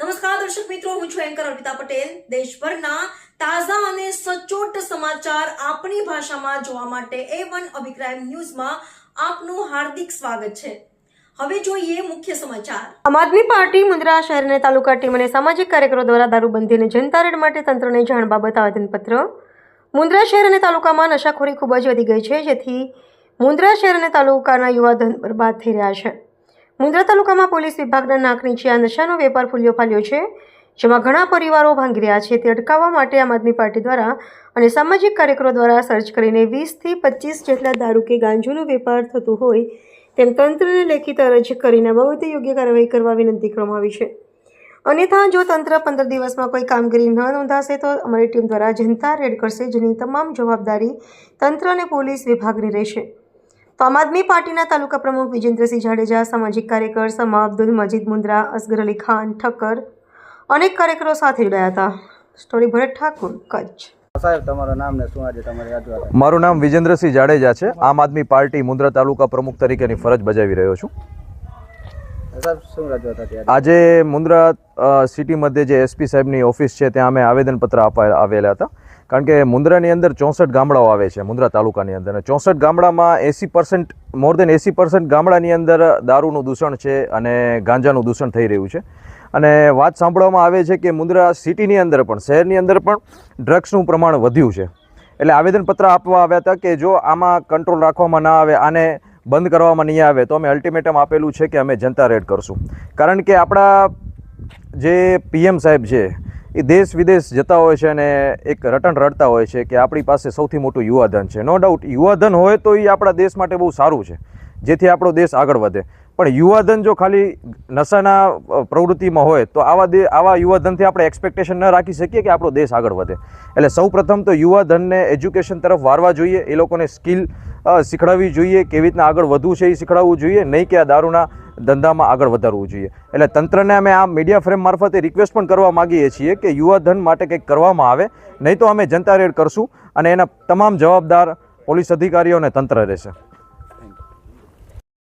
નમસ્કાર, દર્શક મિત્રો, હું છું એન્કર અર્પિતા પટેલ. દેશભરના તાજા અને સચોટ સમાચાર આપણી ભાષામાં જોવા માટે એ વન અભિપ્રાય ન્યૂઝમાં આપનું હાર્દિક સ્વાગત છે. હવે જોઈએ મુખ્ય સમાચાર. આમ આદમી પાર્ટી મુંદ્રા શહેર અને તાલુકા ટીમ અને સામાજિક કાર્યકરો દ્વારા દારૂબંધીને જનતા રેડ માટે તંત્રને જાણ બાબત આવેદનપત્ર. મુંદ્રા શહેર અને તાલુકામાં નશાખોરી ખૂબ જ વધી ગઈ છે, જેથી મુંદ્રા શહેર અને તાલુકાના યુવાધન બરબાદ થઈ રહ્યા છે. મુન્દ્રા તાલુકામાં પોલીસ વિભાગના નાક નીચે આ નશાનો વેપાર ફૂલ્યો ફાલ્યો છે, જેમાં ઘણા પરિવારો ભાંગી રહ્યા છે, તે અટકાવવા માટે આમ આદમી પાર્ટી દ્વારા અને સામાજિક કાર્યકરો દ્વારા સર્ચ કરીને વીસથી પચીસ જેટલા દારૂ કે ગાંજોનો વેપાર થતો હોય તેમ તંત્રને લેખિત અરજ કરીને બાબતે યોગ્ય કાર્યવાહી કરવા વિનંતી કરવામાં આવી છે. અન્યથા, જો તંત્ર પંદર દિવસમાં કોઈ કામગીરી ન નોંધાશે, તો અમારી ટીમ દ્વારા જનતા રેડ કરશે, જેની તમામ જવાબદારી તંત્ર અને પોલીસ વિભાગની રહેશે. આમ આદમી પાર્ટીના તાલુકા પ્રમુખ વિજેન્દ્રસિંહ જાડેજા સામાજિક કાર્યકર સમા અબ્દુલ મજીદ મુન્દ્રા અસગર અલી ખાન ઠક્કર અનેક કાર્યકરો સાથે જોડાયા હતા. સ્ટોરી ભરત ઠાકુર કચ્છ. સાહેબ તમારું નામ ને શું આજે તમારી મારું નામ વિજેન્દ્રસિંહ જાડેજા છે. આમ આદમી પાર્ટી મુન્દ્રા તાલુકા પ્રમુખ તરીકેની ફરજ બજાવી રહ્યો છું. આજે? મુન્દ્રા સિટી મધ્યે જે એસપી સાહેબની ઓફિસ છે ત્યાં અમે આવેદનપત્ર આપવા આવેલા હતા. કારણ કે મુન્દ્રાની અંદર ચોસઠ ગામડાઓ આવે છે મુન્દ્રા તાલુકાની અંદર. અને ચોસઠ ગામડામાં એસી પર્સન્ટ મોર દેન એસી પર્સન્ટ ગામડાની અંદર દારૂનું દૂષણ છે અને ગાંજાનું દૂષણ થઈ રહ્યું છે. અને વાત સાંભળવામાં આવે છે કે મુન્દ્રા સિટીની અંદર પણ, શહેરની અંદર પણ ડ્રગ્સનું પ્રમાણ વધ્યું છે. એટલે આવેદનપત્ર આપવા આવ્યા હતા કે જો આમાં કંટ્રોલ રાખવામાં ના આવે, આને બંધ કરવામાં નહીં આવે, તો અમે અલ્ટિમેટમ આપેલું છે કે અમે જનતા રેડ કરશું. કારણ કે આપણા જે પીએમ સાહેબ છે એ દેશ વિદેશ જતા હોય છે અને એક રટણ રડતા હોય છે કે આપણી પાસે સૌથી મોટું યુવાધન છે. નો ડાઉટ યુવાધન હોય તો એ આપણા દેશ માટે બહુ સારું છે. જેથી આપણો દેશ આગળ વધે. પણ યુવાધન જો ખાલી નશાના પ્રવૃત્તિમાં હોય તો આવા દે, આવા યુવાધનથી આપણે એક્સપેક્ટેશન ન રાખી શકીએ કે આપણો દેશ આગળ વધે. એટલે સૌ પ્રથમ તો યુવાધનને એજ્યુકેશન તરફ વારવા જોઈએ. એ લોકોને સ્કિલ શીખડાવવી જોઈએ. કેવી રીતના આગળ વધવું છે એ શીખડાવવું જોઈએ. નહીં કે આ દારૂના ધંધામાં આગળ વધારવું જોઈએ. એટલે તંત્રને અમે આ મીડિયા ફ્રેમ મારફતે રિક્વેસ્ટ પણ કરવા માગીએ છીએ કે યુવાધન માટે કંઈક કરવામાં આવે, નહીં તો અમે જનતા રેડ કરશું અને એના તમામ જવાબદાર પોલીસ અધિકારીઓ અને તંત્ર રહેશે.